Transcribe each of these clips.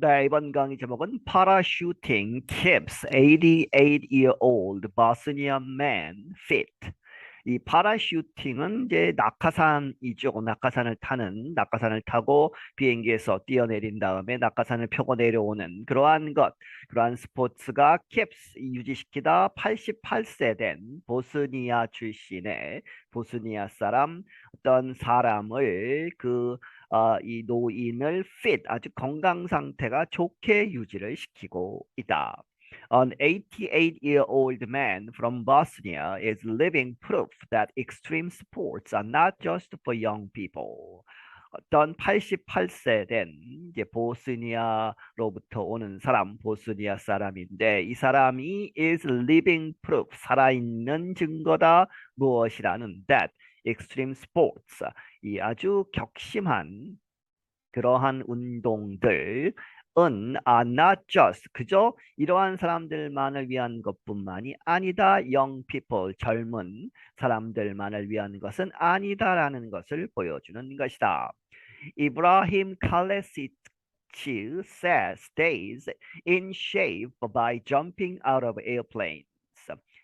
네, 이번 강의 제목은 Parachuting Keeps 88-year-old Bosnian Man Fit. 이 파라슈팅은 이제 낙하산이죠. 낙하산을 타는, 낙하산을 타고 비행기에서 뛰어내린 다음에 낙하산을 펴고 내려오는 그러한 것, 그러한 스포츠가 keeps 유지시키다 88세 된 보스니아 출신의 보스니아 사람 어떤 사람을 그 어, 이 노인을 fit 아주 건강 상태가 좋게 유지를 시키고 있다. An 88-year-old man from Bosnia is living proof that extreme sports are not just for young people. 어떤 88세 된 이제 보스니아로부터 오는 사람, 보스니아 사람인데 이 사람이 is living proof, 살아있는 증거다 무엇이라는 that extreme sports, 이 아주 격심한 그러한 운동들 은 are not just 그저 이러한 사람들만을 위한 것뿐만이 아니다. young people 젊은 사람들만을 위한 것은 아니다라는 것을 보여주는 것이다. 이브라힘 칼레시치 says stays in shape by jumping out of airplanes.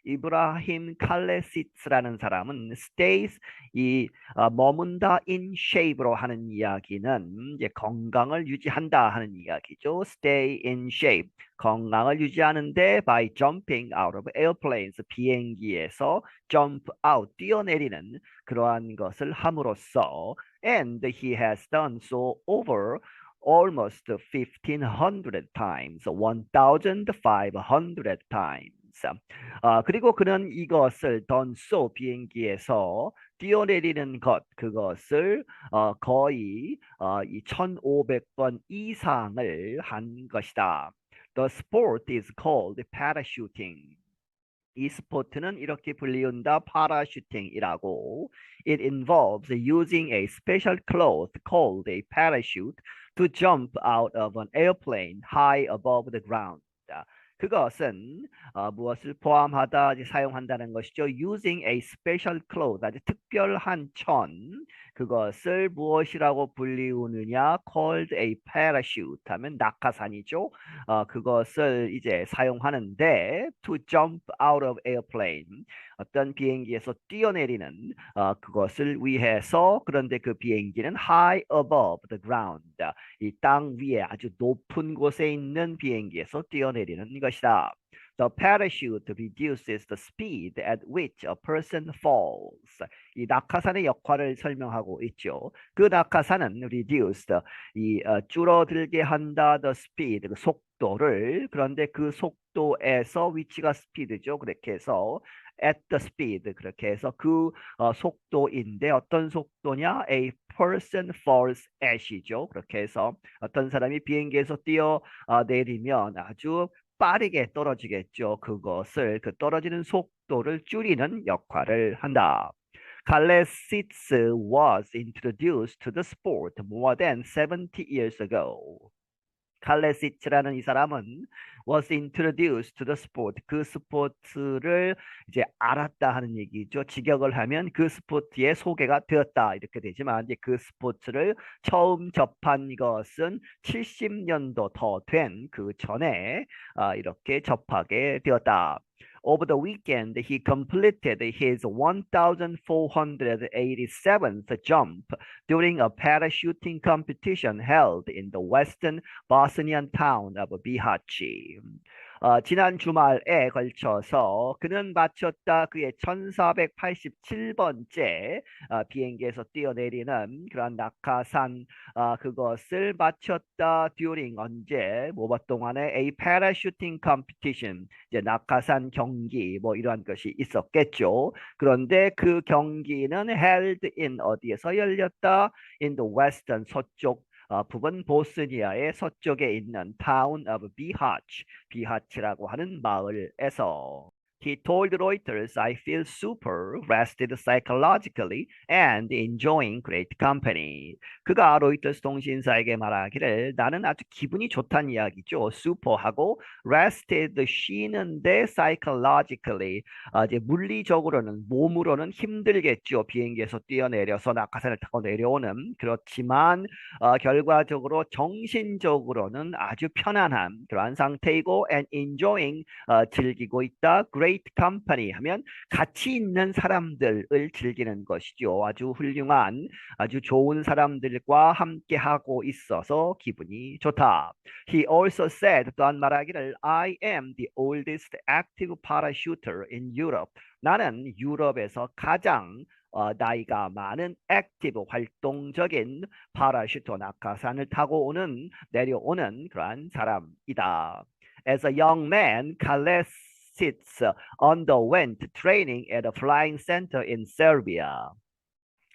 이브라힘 칼레시츠라는 사람은 stays 이 어, 머문다 in shape로 하는 이야기는 이제 건강을 유지한다 하는 이야기죠. stay in shape 건강을 유지하는데 by jumping out of airplanes 비행기에서 jump out 뛰어내리는 그러한 것을 함으로써 and he has done so over almost 1500 times 1500 times 아, 그리고 그는 이것을 던소 비행기에서 뛰어내리는 것 그것을 어, 거의 어, 이 1500번 이상을 한 것이다. The sport is called parachuting. 이 스포츠는 이렇게 불리운다 파라슈팅이라고. It involves using a special cloth called a parachute to jump out of an airplane high above the ground. 그것은 어, 무엇을 포함하다 사용한다는 것이죠. Using a special cloth 아주 특별한 천 그것을 무엇이라고 불리우느냐? Called a parachute 하면 낙하산이죠. 어, 그것을 이제 사용하는데 to jump out of airplane 어떤 비행기에서 뛰어내리는 어, 그것을 위해서 그런데 그 비행기는 high above the ground 이 땅 위에 아주 높은 곳에 있는 비행기에서 뛰어내리는 것이다. The parachute reduces the speed at which a person falls. 이 낙하산의 역할을 설명하고 있죠. 그 낙하산은 reduced, 이 어, 줄어들게 한다, the speed, 그 속도를. 그런데 그 속도에서 위치가 speed죠. 그렇게 해서 at the speed 그렇게 해서 그 어, 속도인데 어떤 속도냐? A person falls at이죠. 그렇게 해서 어떤 사람이 비행기에서 뛰어 어, 내리면 아주 빠르게 떨어지겠죠. 그것을 그 떨어지는 속도를 줄이는 역할을 한다. Kalesits was introduced to the sport more than 70 years ago. 칼레시츠라는 이 사람은 was introduced to the sport. 그 스포츠를 이제 알았다 하는 얘기죠. 직역을 하면 그 스포츠에 소개가 되었다 이렇게 되지만 이제 그 스포츠를 처음 접한 것은 70년도 더 된 그 전에 아, 이렇게 접하게 되었다. Over the weekend, he completed his 1,487th jump during a parachuting competition held in the western Bosnian town of Bihaci. 어, 지난 주말에 걸쳐서 그는 마쳤다. 그의 1487번째 어, 비행기에서 뛰어내리는 그런 낙하산 어, 그것을 마쳤다. during 언제? 뭐몇 동안에 a parachuting competition 이제 낙하산 경기 뭐 이러한 것이 있었겠죠. 그런데 그 경기는 held in 어디에서 열렸다? in the western 서쪽 어, 부분 보스니아의 서쪽에 있는 town of Bihać, 비하치라고 하는 마을에서 He told Reuters, I feel super rested psychologically and enjoying great company. 그가 로이터스 통신사에게 말하기를 나는 아주 기분이 좋다는 이야기죠. super하고 rested 쉬는데 psychologically 아, 이제 물리적으로는 몸으로는 힘들겠죠. 비행기에서 뛰어내려서 낙하산을 타고 내려오는 그렇지만 어, 결과적으로 정신적으로는 아주 편안한 그러한 상태이고 and enjoying 어, 즐기고 있다. great company 하면 가치 있는 사람들을 즐기는 것이죠. 아주 훌륭한 아주 좋은 사람들과 함께 하고 있어서 기분이 좋다. He also said 또한 말하기를 I am the oldest active parachuter in Europe. 나는 유럽에서 가장 어, 나이가 많은 액티브 활동적인 파라슈터 낙하산을 타고 오는 내려오는 그러한 사람이다. As a young man, Kalesits underwent training at a flying center in Serbia.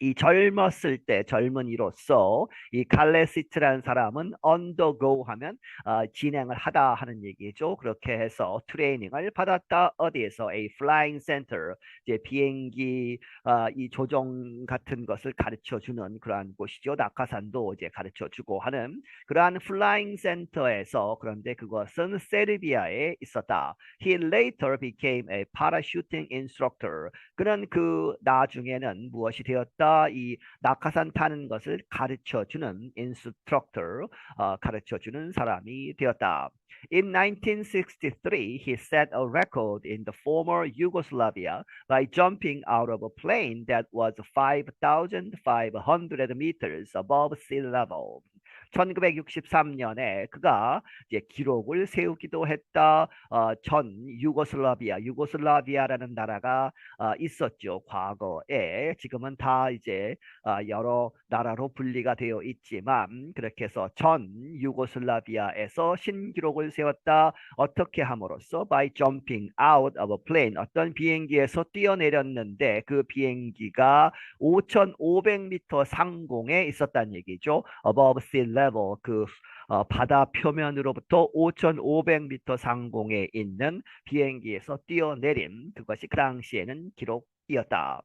이 젊었을 때 젊은이로서 이 칼레시트라는 사람은 undergo 하면 어, 진행을 하다 하는 얘기죠. 그렇게 해서 트레이닝을 받았다. 어디에서 a flying center 이제 비행기 어, 이 조종 같은 것을 가르쳐 주는 그러한 곳이죠. 낙하산도 이제 가르쳐 주고 하는 그러한 flying center에서 그런데 그것은 세르비아에 있었다. He later became a parachuting instructor. 그는 그 나중에는 무엇이 되었다? 이 낙하산 타는 것을 가르쳐 주는 instructor, 어, 가르쳐 주는 사람이 되었다. In 1963, he set a record in the former Yugoslavia by jumping out of a plane that was 5,500 meters above sea level. 1963년에 그가 이제 기록을 세우기도 했다. 어, 전 유고슬라비아, 유고슬라비아라는 나라가 어, 있었죠. 과거에 지금은 다 이제 어, 여러 나라로 분리가 되어 있지만 그렇게 해서 전 유고슬라비아에서 신기록을 세웠다. 어떻게 함으로써 by jumping out of a plane 어떤 비행기에서 뛰어내렸는데 그 비행기가 5,500m 상공에 있었다는 얘기죠. above sea level 그 어, 바다 표면으로부터 5,500m 상공에 있는 비행기에서 뛰어내림 그것이 그 당시에는 기록이었다.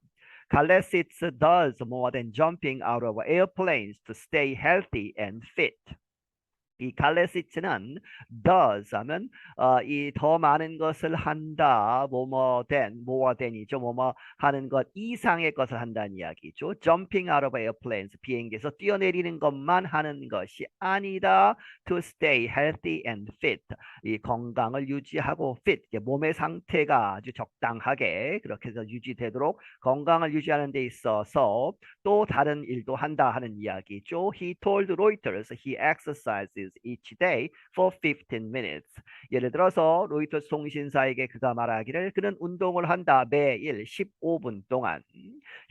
Kalesits does more than jumping out of airplanes to stay healthy and fit. 이 칼레시츠는 does 하면 어, 이 더 많은 것을 한다 뭐뭐 된 more than이죠. 뭐뭐 하는 것 이상의 것을 한다는 이야기죠. jumping out of airplanes 비행기에서 뛰어내리는 것만 하는 것이 아니다. to stay healthy and fit. 이 건강을 유지하고 fit. 몸의 상태가 아주 적당하게 그렇게 해서 유지되도록 건강을 유지하는 데 있어서 또 다른 일도 한다 하는 이야기죠. he told Reuters he exercises each day for 15 minutes. 예를 들어서 로이터스 통신사에게 그가 말하기를 그는 운동을 한다 매일 15분 동안.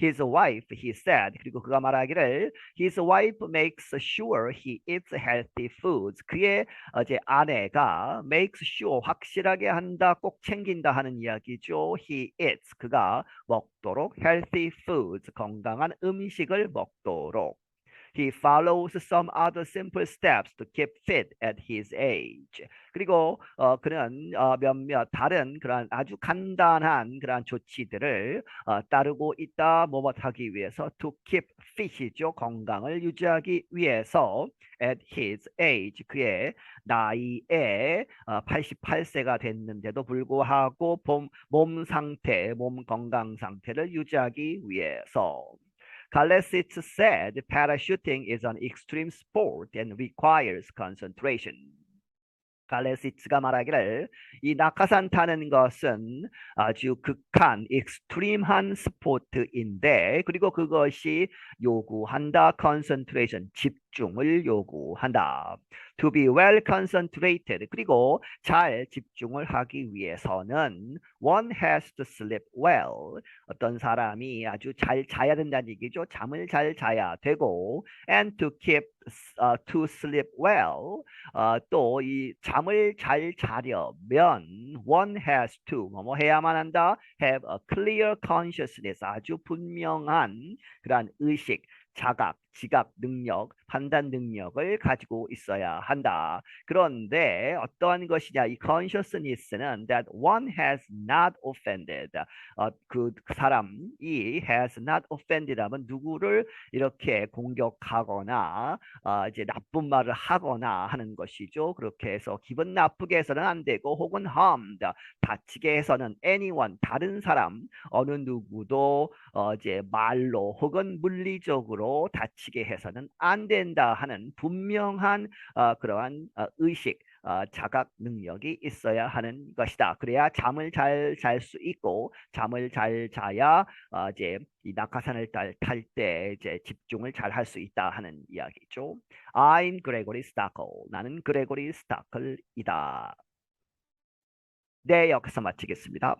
His wife, he said. 그리고 그가 말하기를 his wife makes sure he eats healthy foods. 그의 어제 아내가 makes sure 확실하게 한다, 꼭 챙긴다 하는 이야기죠. He eats. 그가 먹도록 healthy foods. 건강한 음식을 먹도록. He follows some other simple steps to keep fit at his age. 그리고 어, 그는 어, 몇몇 다른 그런 아주 간단한 그런 조치들을 어, 따르고 있다. 뭐뭐 하기 위해서 to keep fit이죠. 건강을 유지하기 위해서 at his age 그의 나이에 어, 88세가 됐는데도 불구하고 몸, 몸 상태, 몸 건강 상태를 유지하기 위해서 Kalesits said parachuting is an extreme sport and requires concentration. 갈레시츠가 말하기를 이 낙하산 타는 것은 아주 극한, 익스트림한 스포츠인데 그리고 그것이 요구한다, concentration, 집중을 요구한다. To be well concentrated 그리고 잘 집중을 하기 위해서는 one has to sleep well. 어떤 사람이 아주 잘 자야 된다는 얘기죠. 잠을 잘 자야 되고 and to keep uh, to sleep well. 어, 또이 잠을 잘 자려면 one has to 뭐뭐 해야만 한다. have a clear consciousness 아주 분명한 그러한 의식 자각, 지각 능력, 판단 능력을 가지고 있어야 한다. 그런데 어떠한 것이냐? 이 consciousness는 that one has not offended. 어, 그 사람이 has not offended 하면 누구를 이렇게 공격하거나 어, 이제 나쁜 말을 하거나 하는 것이죠. 그렇게 해서 기분 나쁘게 해서는 안 되고 혹은 harmed 다치게 해서는 anyone 다른 사람 어느 누구도 어, 이제 말로 혹은 물리적으로 다치 게 해서는 안 된다 하는 분명한 어, 그러한 어, 의식 어, 자각 능력이 있어야 하는 것이다. 그래야 잠을 잘 잘 수 있고 잠을 잘 자야 어, 이제 이 낙하산을 탈 때 이제 집중을 잘 할 수 있다 하는 이야기죠. I'm Gregory Stackel. 나는 그레고리 스타클이다. 네, 여기서 마치겠습니다.